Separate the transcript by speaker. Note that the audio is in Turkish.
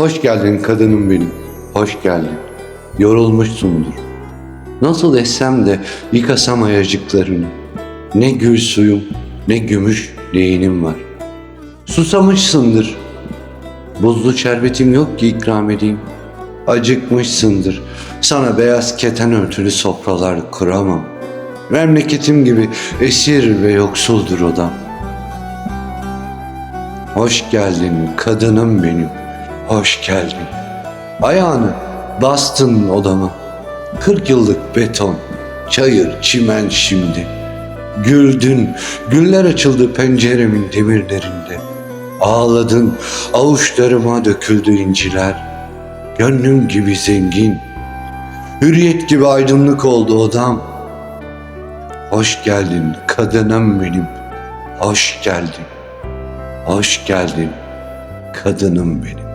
Speaker 1: Hoş geldin kadınım benim, hoş geldin. Yorulmuşsundur. Nasıl essem de yıkasam ayacıklarını. Ne gül suyum, ne gümüş leğenim var. Susamışsındır. Buzlu şerbetim yok ki ikram edeyim. Acıkmışsındır. Sana beyaz keten örtülü sofralar kuramam. Memleketim gibi esir ve yoksuldur odam. Hoş geldin kadınım benim, hoş geldin. Ayağını bastın odama. Kırk yıllık beton, çayır, çimen şimdi. Güldün, güller açıldı penceremin demirlerinde. Ağladın, avuçlarıma döküldü inciler. Gönlüm gibi zengin, hürriyet gibi aydınlık oldu odam. Hoş geldin kadınım benim, hoş geldin. Hoş geldin kadınım benim.